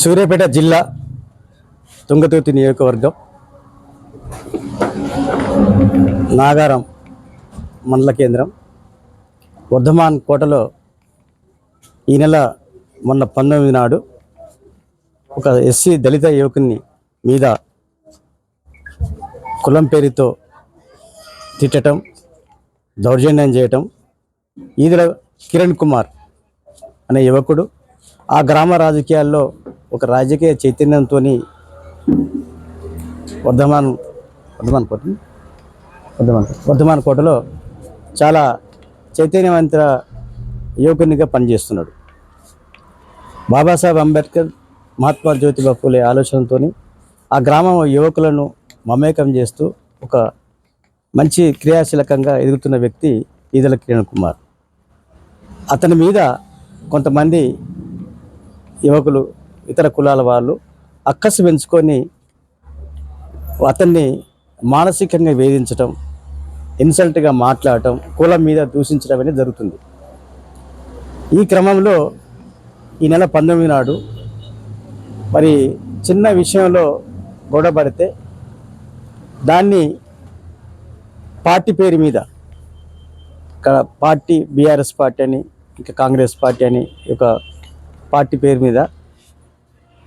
సూర్యాపేట జిల్లా తుంగతుర్తి నియోజకవర్గం నాగారం మండల కేంద్రం. వర్ధమాన్ కోటలో ఈ నెల మొన్న పంతొమ్మిది నాడు ఒక ఎస్సీ దళిత యువకుని మీద కులం పేరుతో తిట్టడం దౌర్జన్యం చేయటం ఈదుల కిరణ్ కుమార్ అనే యువకుడు ఆ గ్రామ రాజకీయాల్లో ఒక రాజకీయ చైతన్యంతో వర్ధమాన్ వర్ధమాన్ కోట వర్ధమాన్ వర్ధమాన్ కోటలో చాలా చైతన్యవంత యువకునిగా పనిచేస్తున్నాడు. బాబాసాహెబ్ అంబేద్కర్ మహాత్మా జ్యోతిబా ఫూలే ఆలోచనతో ఆ గ్రామం యువకులను మమేకం చేస్తూ ఒక మంచి క్రియాశీలకంగా ఎదుగుతున్న వ్యక్తి ఈదల కిరణ్ కుమార్. అతని మీద కొంతమంది యువకులు ఇతర కులాల వాళ్ళు అక్కసు పెంచుకొని అతన్ని మానసికంగా వేధించటం ఇన్సల్ట్గా మాట్లాడటం కులం మీద దూషించడం అనేది జరుగుతుంది. ఈ క్రమంలో ఈ నెల పంతొమ్మిది నాడు మరి చిన్న విషయంలో గొడవపడితే దాన్ని పార్టీ పేరు మీద ఇక్కడ పార్టీ బీఆర్ఎస్ పార్టీ అని ఇంకా కాంగ్రెస్ పార్టీ అని ఒక పార్టీ పేరు మీద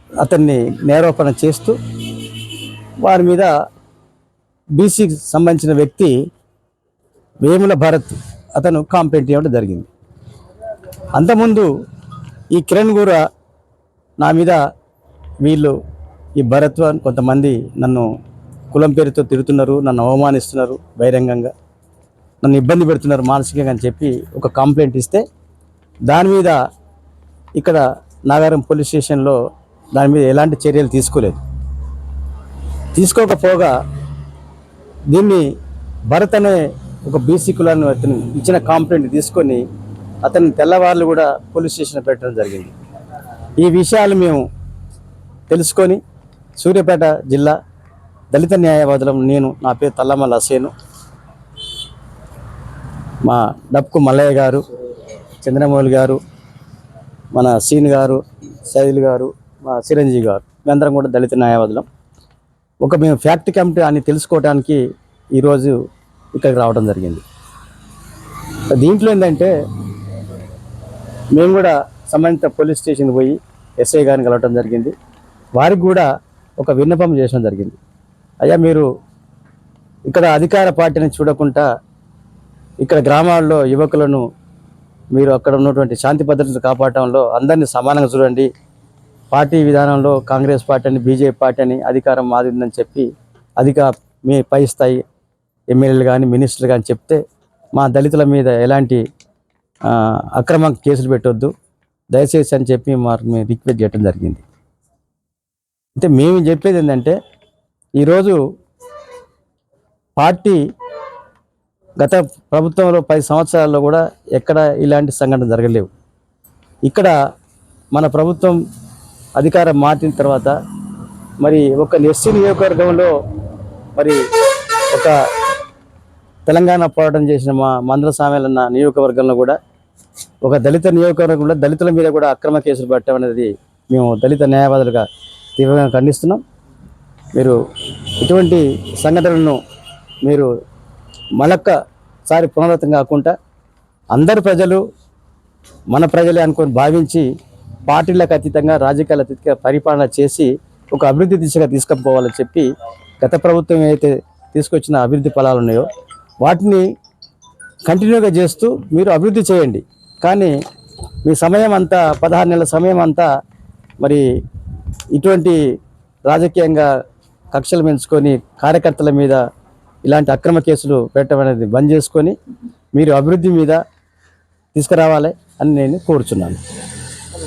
అతన్ని నేరోపణ చేస్తూ వారి మీద బీసీకి సంబంధించిన వ్యక్తి వేముల భరత్ అతను కాంప్లైంట్ ఇవ్వడం జరిగింది. అంతకుముందు ఈ కిరణ్ గూర నా మీద వీళ్ళు ఈ భరత్ కొంతమంది నన్ను కులం పేరుతో తిడుతున్నారు నన్ను అవమానిస్తున్నారు బహిరంగంగా. నన్ను ఇబ్బంది పెడుతున్నారు మానసికంగా అని చెప్పి ఒక కంప్లైంట్ ఇస్తే దాని మీద ఇక్కడ నాగారం పోలీస్ స్టేషన్లో దాని మీద ఎలాంటి చర్యలు తీసుకోలేదు. తీసుకోకపోగా దీన్ని భరత్ అనే ఒక బీసీ కులాన్ని అతను ఇచ్చిన కాంప్లైంట్ తీసుకొని అతని తెల్లవారులు కూడా పోలీస్ స్టేషన్ పెట్టడం జరిగింది. ఈ విషయాలు మేము తెలుసుకొని సూర్యాపేట జిల్లా దళిత న్యాయవాదులం నేను నా పేరు తల్లమల్ల అసేను. మా డప్కు మల్లయ్య గారు చంద్రమౌళి గారు మన సీన్ గారు శైల్ గారు మా చిరంజీవి గారు. మేమందరం కూడా దళిత న్యాయవాదులం. ఒక మేము ఫ్యాక్ట్ కమిటీ అని తెలుసుకోవడానికి ఈరోజు ఇక్కడికి రావడం జరిగింది. దీంట్లో ఏంటంటే మేము కూడా సంబంధిత పోలీస్ స్టేషన్కి పోయి ఎస్ఐ గారిని కలవటం జరిగింది. వారికి కూడా ఒక విన్నపం చేయడం జరిగింది. అయ్యా మీరు ఇక్కడ అధికార పార్టీని చూడకుండా ఇక్కడ గ్రామాల్లో యువకులను మీరు అక్కడ ఉన్నటువంటి శాంతి భద్రతను కాపాడటంలో అందరినీ సమానంగా చూడండి. పార్టీ విధానంలో కాంగ్రెస్ పార్టీ అని బీజేపీ పార్టీ అని అధికారం మాది ఉందని చెప్పి అధిక మీ పై స్థాయి ఎమ్మెల్యేలు కానీ మినిస్టర్లు కానీ చెప్తే మా దళితుల మీద ఎలాంటి అక్రమ కేసులు పెట్టొద్దు. దయచేసి అని చెప్పి మాకు మేము రిక్వెస్ట్ చేయడం జరిగింది. అంటే మేము చెప్పేది ఏంటంటే ఈరోజు పార్టీ గత ప్రభుత్వంలో పది సంవత్సరాల్లో కూడా ఎక్కడ ఇలాంటి సంఘటన జరగలేవు. ఇక్కడ మన ప్రభుత్వం అధికారం మార్చిన తర్వాత మరి ఒక ఎస్సీ నియోజకవర్గంలో మరి ఒక తెలంగాణ పోరాటం చేసిన మా మందల సామెలన్న నియోజకవర్గంలో కూడా ఒక దళిత నియోజకవర్గంలో దళితుల మీద కూడా అక్రమ కేసులు పెట్టడం అనేది మేము దళిత న్యాయవాదులుగా తీవ్రంగా ఖండిస్తున్నాం. మీరు ఇటువంటి సంఘటనలను మీరు మరొక్కసారి పునరావృతం కాకుండా అందరు ప్రజలు మన ప్రజలే అనుకొని భావించి పార్టీలకు అతీతంగా రాజకీయాల అతీతంగా పరిపాలన చేసి ఒక అభివృద్ధి దిశగా తీసుకుపోవాలని చెప్పి గత ప్రభుత్వం ఏదైతే తీసుకొచ్చిన అభివృద్ధి ఫలాలు ఉన్నాయో వాటిని కంటిన్యూగా చేస్తూ మీరు అభివృద్ధి చేయండి. కానీ మీ సమయం అంతా పదహారు నెలల సమయం అంతా మరి ఇటువంటి రాజకీయంగా కక్షలు పెంచుకొని కార్యకర్తల మీద ఇలాంటి అక్రమ కేసులు పెట్టడం అనేది బంద్ చేసుకొని మీరు అభివృద్ధి మీద తీసుకురావాలి అని నేను కోరుచున్నాను.